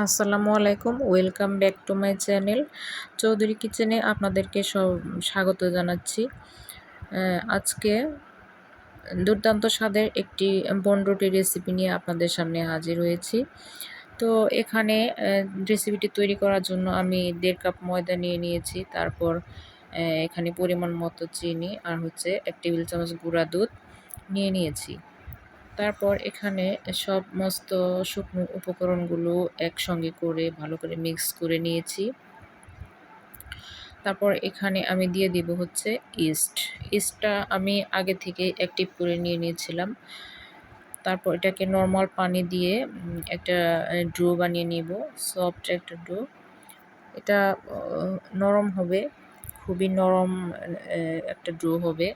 আসসালামু আলাইকুম, welcome back to my channel. Chowdhury কিচেনে আপনাদেরকে সব স্বাগত জানাচ্ছি। আজকে দুর্দান্ত স্বাদের একটি বনরুটি রেসিপি নিয়ে আপনাদের সামনে হাজির হয়েছি। তো এখানে রেসিপিটি তৈরি করার জন্য আমি দেড় কাপ ময়দা নিয়ে নিয়েছি, তারপর এখানে পরিমাণ মতো চিনি আর হচ্ছে এক টেবিল চামচ গুঁড়া দুধ নিয়ে নিয়েছি। তারপর এখানে সব মস্ত শুকনো উপকরণগুলো একসঙ্গে করে ভালো করে মিক্স করে নিয়েছি। তারপর এখানে আমি দিয়ে দিব হচ্ছে ইস্ট। ইস্টটা আমি আগে থেকে অ্যাক্টিভ করে নিয়ে নিয়েছিলাম। তারপর এটাকে নর্মাল পানি দিয়ে একটা ড্রো বানিয়ে নিব, সফট একটা ড্রো এটা নরম হবে, খুবই নরম একটা ড্রো হবে।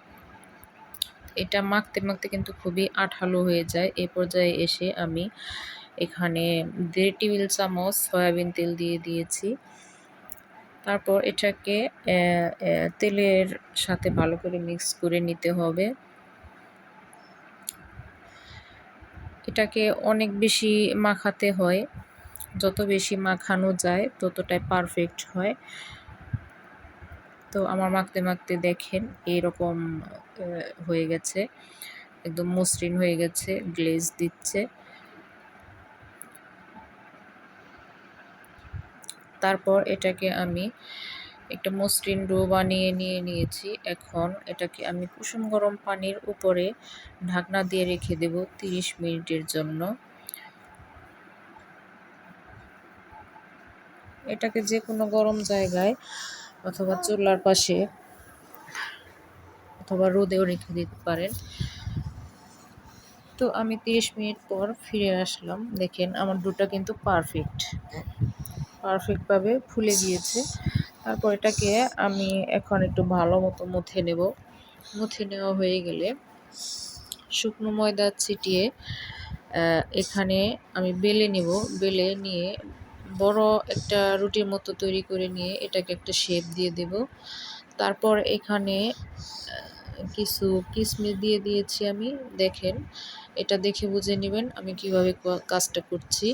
এটা মাখতে মাখতে কিন্তু খুবই আঠালো হয়ে যায়। এ পর্যায়ে এসে আমি এখানে দেড় টেবিল চামচ সয়াবিন তেল দিয়ে দিয়েছি। তারপর এটাকে তেলের সাথে ভালো করে মিক্স করে নিতে হবে। এটাকে অনেক বেশি মাখাতে হয়। যত বেশি মাখানো যায়, ততটাই পারফেক্ট হয়। তো আমার মাখতে মাখতে দেখেন এরকম হয়ে গেছে। একদম মসৃণ হয়ে গেছে, গ্লেজ দিচ্ছে। তারপর এটাকে আমি একটা মসৃণ ডো বানিয়ে নিয়ে নিয়েছি। এখন এটাকে আমি কুসুম গরম পানির উপরে ঢাকনা দিয়ে রেখে দেব তিরিশ মিনিটের জন্য। এটাকে যে কোনো গরম জায়গায় অথবা চুলার পাশে অথবা রোদেও রেখে দিতে পারেন। তো আমি তিরিশ মিনিট পর ফিরে আসলাম। দেখেন আমার দুটা কিন্তু পারফেক্ট। পারফেক্টভাবে ফুলে গিয়েছে। তারপর এটাকে আমি এখন একটু ভালো মতো মুথে নেব। মুথে নেওয়া হয়ে গেলে শুকনো ময়দা ছিটিয়ে এখানে আমি বেলে নেব। বেলে নিয়ে বড় একটা রুটির মতো তৈরি করে নিয়ে এটাকে একটা শেপ দিয়ে দেব। তারপর এখানে কিছু কিসমিস দিয়ে দিয়েছি আমি, দেখেন। এটা দেখে বুঝে নেবেন আমি কীভাবে কাজটা করছি।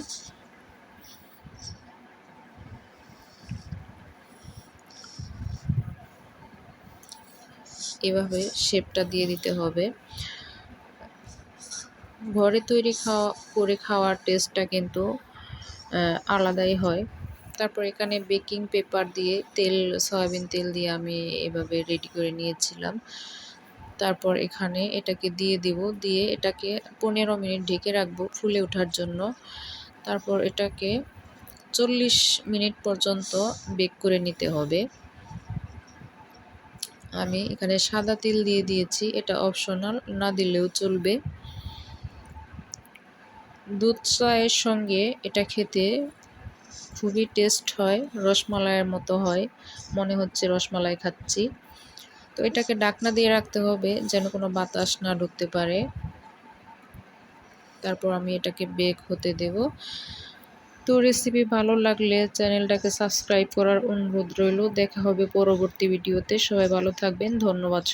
এভাবে শেপটা দিয়ে দিতে হবে। ঘরে তৈরি খাওয়া, করে খাওয়ার টেস্টটা কিন্তু আলাদাই হয়। তারপর এখানে বেকিং পেপার দিয়ে তেল, সয়াবিন তেল দিয়ে আমি এভাবে রেডি করে নিয়েছিলাম। তারপর এখানে এটাকে দিয়ে দিব। দিয়ে এটাকে পনেরো মিনিট ঢেকে রাখব ফুলে ওঠার জন্য। তারপর এটাকে চল্লিশ মিনিট পর্যন্ত বেক করে নিতে হবে। আমি এখানে সাদা তিল দিয়ে দিয়েছি। এটা অপশনাল না দিলেও চলবে। দুধ চায়ের সঙ্গে এটা খেতে খুবই টেস্ট হয়, রসমালাইয়ের মতো হয়। মনে হচ্ছে রসমালাই খাচ্ছি। তো এটাকে ডাকনা দিয়ে রাখতে হবে যেন কোনো বাতাস না ঢুকতে পারে। তারপর আমি এটাকে বেক হতে দেব। তো রেসিপি ভালো লাগলে চ্যানেলটাকে সাবস্ক্রাইব করার অনুরোধ রইল। দেখা হবে পরবর্তী ভিডিওতে সবাই ভালো থাকবেন। ধন্যবাদ